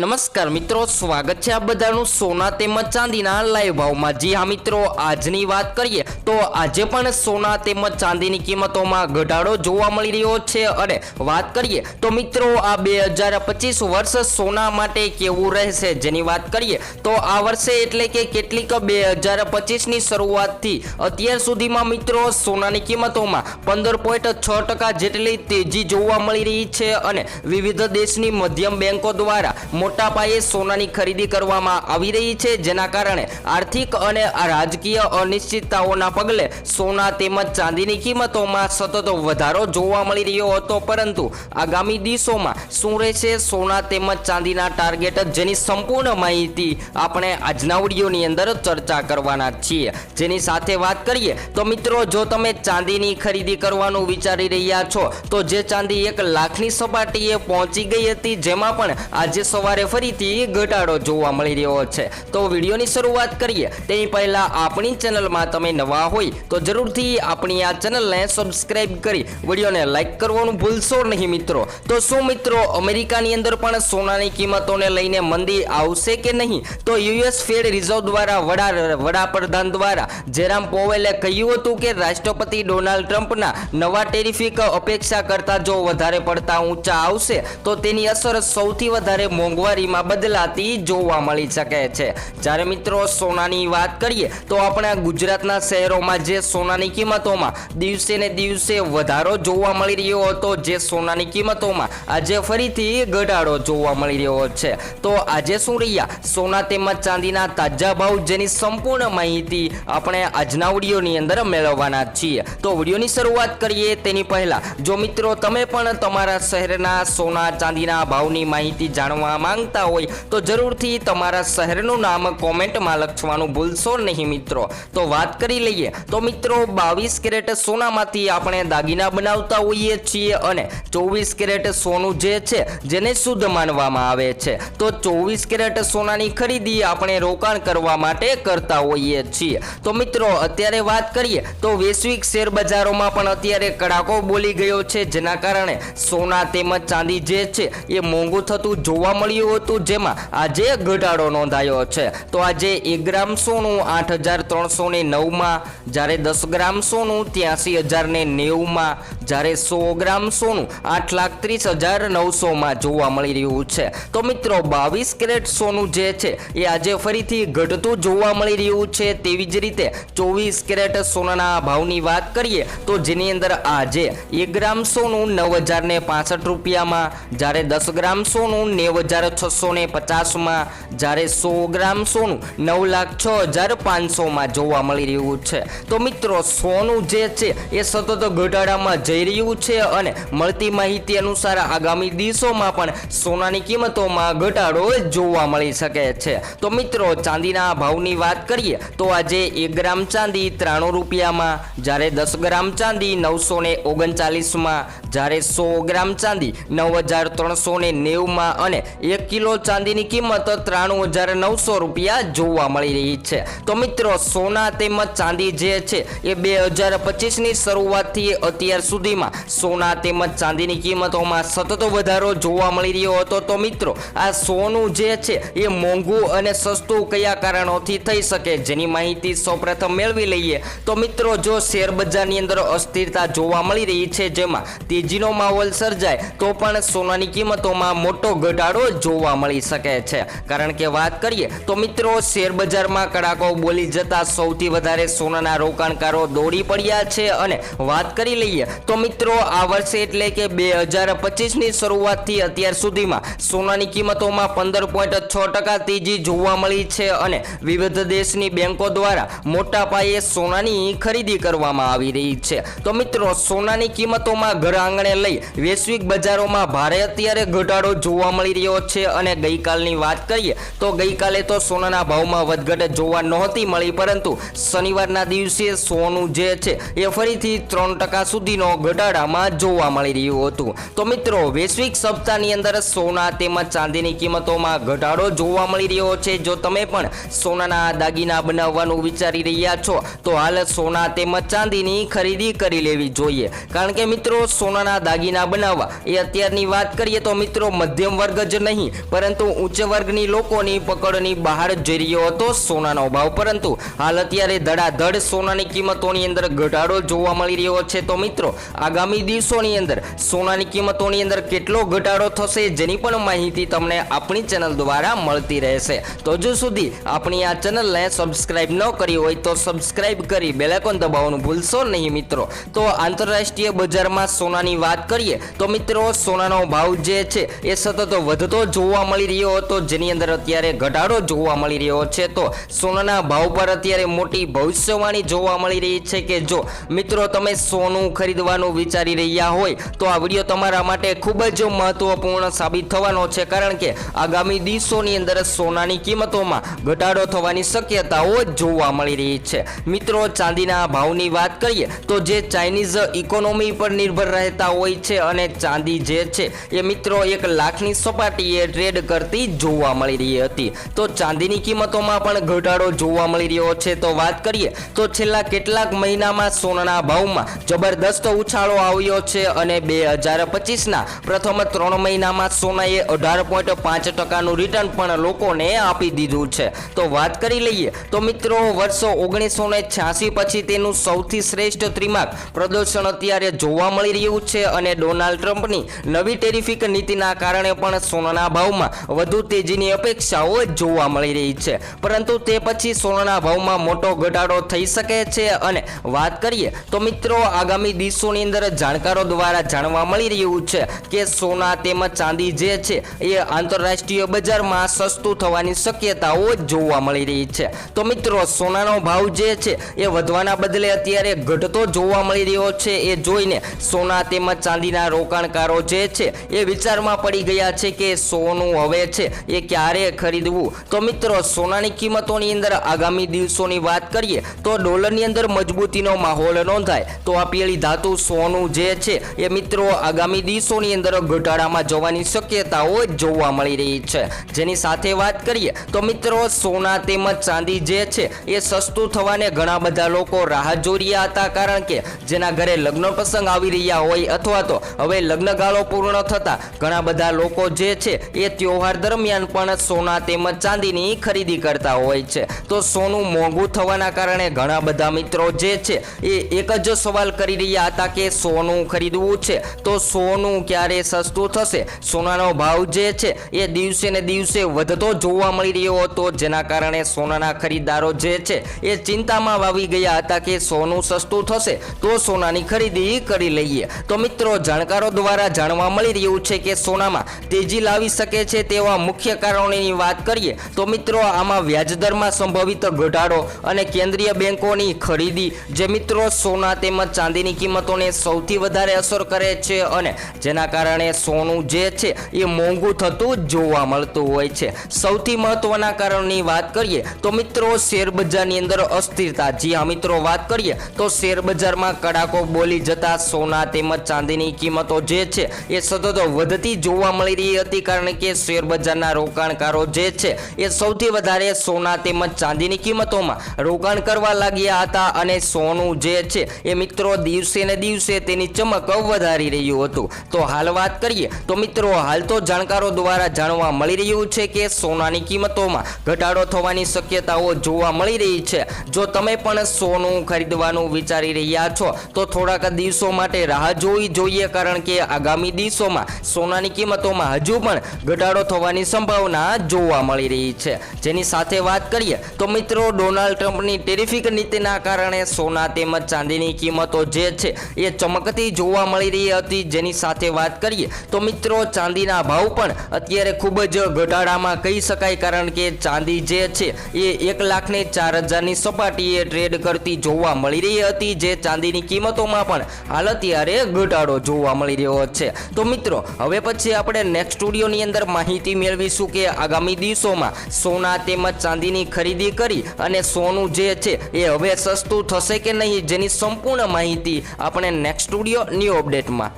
નમસ્કાર મિત્રો, સ્વાગત છે આ બધાનું સોના તેમજ ચાંદીના લાઈવ ભાવમાં. જી હા મિત્રો, આજની વાત કરીએ તો આજે પણ સોના તેમજ ચાંદીની કિંમતોમાં ઘટાડો જોવા મળી રહ્યો છે. અને વાત કરીએ તો મિત્રો, આ બે હજાર પચીસ વર્ષ સોના માટે કેવું રહેશે જેની વાત કરીએ તો આ વર્ષે એટલે કે કેટલીક બે હજાર પચીસની શરૂઆતથી અત્યાર સુધીમાં મિત્રો, સોનાની કિંમતોમાં પંદર પોઈન્ટ છ ટકા જેટલી તેજી જોવા મળી રહી છે. અને વિવિધ દેશની મધ્યમ બેંકો દ્વારા મોટા પાયે સોનાની ખરીદી કરવામાં આવી રહી છે, જેના કારણે આર્થિક અને રાજકીય અનિશ્ચિતતાઓના પગલે સોના તેમજ ચાંદીની કિંમતોમાં સતત વધારો જોવા મળી રહ્યો હતો. પરંતુ આગામી દિવસોમાં શું રહેશે? સોના તેમજ ચાંદીના ટાર્ગેટ જેની સંપૂર્ણ માહિતી આપણે આજના વિડીયોની અંદર ચર્ચા કરવાના છીએ. જેની સાથે વાત કરીએ તો મિત્રો, જો તમે ચાંદીની ખરીદી કરવાનું વિચારી રહ્યા છો, તો જે ચાંદી એક લાખની સપાટીએ પહોંચી ગઈ હતી, જેમાં પણ આજે સવારે ફરીથી ઘટાડો જોવા મળી રહ્યો છે. તો વિડીયોની શરૂઆત કરીએ. તે પહેલા આપણી ચેનલમાં તમે નવા હોય તો જરૂરથી આપણી આ ચેનલને સબસ્ક્રાઇબ કરી વિડીયોને લાઇક કરવાનું ભૂલશો નહીં મિત્રો. તો શું મિત્રો, અમેરિકાની અંદર પણ સોનાની કિંમતોને લઈને મંદી આવશે કે નહીં? તો યુએસ ફેડ રિઝર્વ દ્વારા વડા, વડાપ્રધાન દ્વારા જેરામ પોવેલે કહ્યું હતું કે રાષ્ટ્રપતિ ડોનાલ્ડ ટ્રમ્પના નવા ટેરિફિક અપેક્ષા કરતાં જો વધારે પડતા ઊંચા આવશે, તો તેની અસર સૌથી વધારે મોંઘવારીમાં બદલાતી જોવા મળી શકે છે. જ્યારે મિત્રો સોનાની વાત કરીએ, તો આપણા ગુજરાતના શહેરોમાં જે સોનાની કિંમતોમાં દિવસે ને દિવસે વધારો જોવા મળી રહ્યો હતો, જે સોનાની કિંમતોમાં આજે ફરીથી ઘટાડો જોવા મળી રહ્યો છે. તો આજે શું રહ્યા? સોના તેમજ ચાંદીના તાજા ભાવ જેની સંપૂર્ણ માહિતી આપણે આજના વિડીયોની અંદર મેળવવાના છીએ. તો વિડીયોની શરૂઆત કરીએ તેની પહેલા, જો મિત્રો તમે પણ તમારા શહેરના સોના, ચાંદીના ભાવની માહિતી જાણવા માંગતા હોય તો જરૂરથી તમારા શહેરનું નામ કોમેન્ટમાં લખવાનું ભૂલશો નહીં મિત્રો. તો વાત કરી લઈએ. તો મિત્રો, બાવીસ કેરેટ સોનામાંથી આપણે દાગીના બનાવતા હોઈએ છીએ અને ચોવીસ કેરેટ સોનું જે છે, જેને શુદ્ધ માનવામાં આવે છે. તો ચોવીસ કેરેટ સોનાની ખરીદી આપણે રોકાણ કરવા માટે કરતા હોઈએ છીએ. તો મિત્રો, અત્યારે વાત કરીએ તો વૈશ્વિક શેર બજારોમાં પણ અત્યારે કડાકો બોલી ગયો છે. જેના કારણે સોના તેમજ ચાંદી જે છે, એ મોંઘું થતું જોવા મળ્યું. હતું જેમાં આજે ઘટાડો નોંધાયો છે. તો આજે એક ગ્રામ સોનું આઠ હજાર ત્રણસો ને નવમાં, જ્યારે દસ ગ્રામ સોનું ત્યાંસી હજાર ને નેવુંમાં, જ્યારે સો ગ્રામ સોનું આઠ લાખ ત્રીસ હજાર નવસોમાં જોવા મળી રહ્યું છે. તો મિત્રો, બાવીસ કેરેટ સોનું જે છે, એ આજે ફરીથી ઘટતું જોવા મળી રહ્યું છે. તેવી જ રીતે ચોવીસ કેરેટ સોનાના ભાવની વાત કરીએ, તો જેની અંદર આજે એક ગ્રામ સોનું નવ હજાર ને પાસઠ રૂપિયામાં, જ્યારે દસ ગ્રામ સોનું નેવ હજાર છસો ને પચાસમાં જ્યારે સો ગ્રામ સોનું નવ લાખ છ હજાર પાંચસોમાં જોવા મળી રહ્યું છે. તો મિત્રો, સોનું જે છે એ સતત ઘટાડામાં જઈ રહ્યું છે અને મળતી માહિતી અનુસાર આગામી દિવસોમાં પણ સોનાની કિંમતોમાં ઘટાડો જોવા મળી શકે છે. તો મિત્રો, ચાંદીના ભાવની વાત કરીએ તો આજે એક ગ્રામ ચાંદી ત્રાણું રૂપિયામાં, જ્યારે દસ ગ્રામ ચાંદી નવસો ને ઓગણચાલીસમાં, જ્યારે સો ગ્રામ ચાંદી નવ હજાર ત્રણસો ને નેવુંમાં અને એક કિલો ચાંદીની કિંમત ત્રાણું હજાર નવસો રૂપિયા જોવા મળી રહી છે. તો મિત્રો, સોના તેમજ ચાંદી જે છે, એ બે હજાર પચીસની શરૂઆતથી અત્યાર સુધીમાં સોના તેમજ ચાંદીની કિંમતોમાં સતત વધારો જોવા મળી રહ્યો હતો. તો મિત્રો, આ સોનું જે છે, એ મોંઘું અને સસ્તું કયા કારણોથી થઈ શકે જેની માહિતી સૌપ્રથમ મેળવી લઈએ. તો મિત્રો, જો શેર બજારની અંદર અસ્થિરતા જોવા મળી રહી છે જેમાં તેજીનો માહોલ સર્જાય, તો પણ સોનાની કિંમતોમાં મોટો ઘટાડો જોવા મળી શકે છે. કારણ કે વાત કરીએ તો મિત્રો, શેરબજારમાં કડાકો બોલી જતા સૌથી વધારે સોનાના રોકાણકારો દોડી પડ્યા છે અને વાત કરી લઈએ તો મિત્રો, આ વર્ષે એટલે કે બે હજાર પચીસની શરૂઆતથી અત્યાર સુધીમાં સોનાની કિંમતોમાં પંદર પોઈન્ટ છ ટકા તેજી જોવા મળી છે અને વિવિધ દેશની બેંકો દ્વારા મોટા પાયે સોનાની ખરીદી કરવામાં આવી રહી છે. તો મિત્રો, સોનાની કિંમતોમાં ઘર આંગણે લઈ વૈશ્વિક બજારોમાં ભારે અત્યારે ઘટાડો જોવા મળી રહ્યો છે. અને ગઈકાલની વાત કરીએ તો ગઈકાલે તો સોનાના ભાવમાં વધઘટ જોવા નહોતી મળી, પરંતુ શનિવારના દિવસે સોનું જે છે એ ફરીથી ત્રણ ટકા સુધીનો ઘટાડામાં જોવા મળી રહ્યું હતું. તો મિત્રો, વૈશ્વિક સપ્તાહની અંદર સોના તેમજ ચાંદીની કિંમતોમાં ઘટાડો જોવા મળી રહ્યો છે. જો તમે પણ સોનાના દાગીના બનાવવાનું વિચારી રહ્યા છો, તો હાલ સોના તેમજ ચાંદીની ખરીદી કરી લેવી જોઈએ. કારણ કે મિત્રો, સોનાના દાગીના બનાવવા એ અત્યારની વાત કરીએ તો મિત્રો, મધ્યમ વર્ગ જ નહીં પરંતુ ઉચ્ચ વર્ગની લોકોની પકડની બહાર જઈ રહ્યો હતો સોનાનો ભાવ પરંતુ હાલ અત્યારે ધડાધડ સોનાની કિંમતોની અંદર ઘટાડો જોવા મળી રહ્યો છે. તો મિત્રો, આગામી દિવસોની અંદર સોનાની કિંમતોની અંદર કેટલો ઘટાડો થશે જેની પણ માહિતી તમને આપણી ચેનલ દ્વારા મળતી રહેશે. તો હજુ સુધી આપણી આ ચેનલને સબસ્ક્રાઇબ ન કરી હોય તો સબસ્ક્રાઇબ કરી બેલાઇકોન દબાવવાનું ભૂલશો નહીં મિત્રો. તો આંતરરાષ્ટ્રીય બજારમાં સોનાની વાત કરીએ તો મિત્રો, સોનાનો ભાવ જે છે એ સતત વધતો જોવા મળી રહ્યો હતો, જેની અંદર અત્યારે ઘટાડો જોવા મળી રહ્યો છે. તો સોનાના ભાવ પર અત્યારે મોટી ભવિષ્યવાણી જોવા મળી રહી છે કે જો મિત્રો તમે સોનું ખરીદવાનું વિચારી રહ્યા હોય, તો આ વીડિયો તમારા માટે ખૂબ જ મહત્વપૂર્ણ સાબિત થવાનો છે. કારણ કે આગામી દિવસોની અંદર સોનાની કિંમતોમાં ઘટાડો થવાની શક્યતાઓ જોવા મળી રહી છે. મિત્રો, ચાંદીના ભાવની વાત કરીએ, તો જે ચાઇનીઝ ઇકોનોમી પર નિર્ભર રહેતા હોય છે અને ચાંદી જે છે, એ મિત્રો એક લાખની સપાટીએ ટ્રેડ કરતી જોવા મળી રહી હતી. તો ચાંદીની કિંમતોમાં પણ ઘટાડો જોવા મળી રહ્યો છે. તો વાત કરીએ, તો છેલ્લા કેટલાક મહિનામાં સોનાના ભાવમાં જબરદસ્ત ઉછાળો આવ્યો છે અને બે હજાર પચીસના પ્રથમ ત્રણ મહિનામાં સોનાએ અઢાર પોઈન્ટ પાંચ ટકાનું રિટર્ન પણ લોકોને આપી દીધું છે. તો વાત કરી લઈએ, તો મિત્રો, વર્ષો ઓગણીસો ને છ્યાસી પછી તેનું સૌથી શ્રેષ્ઠ ત્રિમાક પ્રદર્શન અત્યારે જોવા મળી રહ્યું છે અને ડોનાલ્ડ ટ્રમ્પની નવી ટેરિફિક નીતિના કારણે પણ સોનાના ભાવમાં વધુ તેજીની અપેક્ષાઓ જોવા મળી રહી છે. પરંતુ તે પછી સોનાના ભાવમાં મોટો ઘટાડો થઈ શકે છે અને વાત કરીએ તો મિત્રો આગામી દિવસોની અંદર જાણકારો દ્વારા જાણવા મળી રહ્યું છે કે સોના તેમજ ચાંદી જે છે એ આંતરરાષ્ટ્રીય બજારમાં સસ્તું થવાની શક્યતાઓ જોવા મળી રહી છે. તો મિત્રો સોનાનો ભાવ જે છે એ વધવાના બદલે અત્યારે ઘટતો જોવા મળી રહ્યો છે એ જોઈને સોના તેમજ ચાંદીના રોકાણકારો જે છે એ વિચારમાં પડી ગયા છે કે સોનું હવે છે, એ ક્યારે ખરીદવું? તો મિત્રો, સોનાની કિંમતોની અંદર આગામી દિવસોની વાત કરીએ, તો ડોલરની અંદર મજબૂતીનો માહોલ નોંધાય. તો આ પેલી ધાતુ સોનું જે છે, એ મિત્રો આગામી દિવસોની અંદર ઘટાડામાં જવાની શક્યતાઓ જોવા મળી રહી છે. જેની સાથે વાત કરીએ, તો મિત્રો, સોના તેમજ ચાંદી જે છે, એ સસ્તું થવાને ઘણા બધા લોકો રાહ જોઈ હતા, કારણ કે જેના ઘરે લગ્ન પ્રસંગ આવી રહ્યા હોય અથવા તો હવે લગ્નગાળો પૂર્ણ થતા ઘણા બધા લોકો જે છે એ તહેવાર દરમિયાન પણ સોના તેમજ ચાંદીની ખરીદી કરતા હોય છે. તો સોનું મોંઘું થવાના કારણે ઘણા બધા મિત્રો જે છે, એ એક જ સવાલ કરી રહ્યા હતા કે સોનું ખરીદવું છે? તો સોનું ક્યારે સસ્તું થશે? સોનાનો ભાવ જે છે, એ દિવસે ને દિવસે વધતો જોવા મળી રહ્યો હતો. જેના કારણે સોનાના ખરીદદારો જે છે, એ ચિંતામાં વાવી ગયા હતા કે સોનું સસ્તું થશે તો સોનાની ખરીદી કરી લઈએ. તો મિત્રો, જાણકારો દ્વારા જાણવા મળી રહ્યું છે કે સોનામાં તેજી લાવી શકે છે તેવા મુખ્ય કારણોની વાત કરીએ, તો મિત્રો આમાં વ્યાજદરમાં સંભવિત ઘટાડો અને કેન્દ્રીય બેન્કોની ખરીદી, જે મિત્રો સોના તેમજ ચાંદીની કિંમતોને સૌથી વધારે અસર કરે છે અને જેના કારણે સોનું જે છે એ મોંઘું થતું જોવા મળતું હોય છે. સૌથી મહત્વના કારણની વાત કરીએ, તો મિત્રો શેરબજારની અંદર અસ્થિરતા, જી હા મિત્રો વાત કરીએ, તો શેરબજારમાં કડાકો બોલી જતા સોના તેમજ ચાંદીની કિંમતો જે છે એ સતત વધતી જોવા મળી રહી હતી, કારણ કે શેર બજારના રોકાણકારો જે છે એ સૌથી વધારે સોના તેમજ ચાંદીની કિંમતોમાં રોકાણ કરવા લાગ્યા હતા અને સોનું જે છે એ મિત્રો દિવસે ને દિવસે તેની ચમક વધારી રહ્યું હતું. તો હાલ વાત કરીએ, તો મિત્રો હાલ તો જાણકારો દ્વારા જાણવા મળી રહ્યું છે કે સોનાની કિંમતોમાં ઘટાડો થવાની શક્યતાઓ જોવા મળી રહી છે. જો તમે પણ સોનું ખરીદવાનું વિચારી રહ્યા છો, તો થોડાક દિવસો માટે રાહ જોવી જોઈએ કારણ કે આગામી દિવસોમાં સોનાની કિંમતોમાં હજુ પણ ઘટાડો થવાની સંભાવના જોવા મળી રહી છે. જેની સાથે વાત કરીએ તો મિત્રો, ડોનાલ્ડ ટ્રમ્પની ટેરિફિક નીતિના કારણે સોના તેમજ ચાંદીની કિંમતો જે છે એ ચમકતી જોવા મળી રહી હતી. જેની સાથે વાત કરીએ તો મિત્રો, ચાંદીના ભાવ પણ અત્યારે ખૂબ જ ઘટાડામાં કહી શકાય કારણ કે ચાંદી જે છે એ એક લાખને ચાર હજારની સપાટીએ ટ્રેડ કરતી જોવા મળી રહી હતી. જે ચાંદીની કિંમતોમાં પણ હાલ અત્યારે ઘટાડો જોવા મળી રહ્યો છે. તો મિત્રો, હવે પછી આપણે નેક્સ્ટ સ્ટુડિયોની અંદર માહિતી મેળવીશું કે આગામી દિવસોમાં સોના તેમજ ચાંદીની ખરીદી કરી અને સોનું જે છે એ હવે સસ્તું થશે કે નહીં, જેની સંપૂર્ણ માહિતી આપણે નેક્સ્ટ સ્ટુડિયો ન્યૂ અપડેટમાં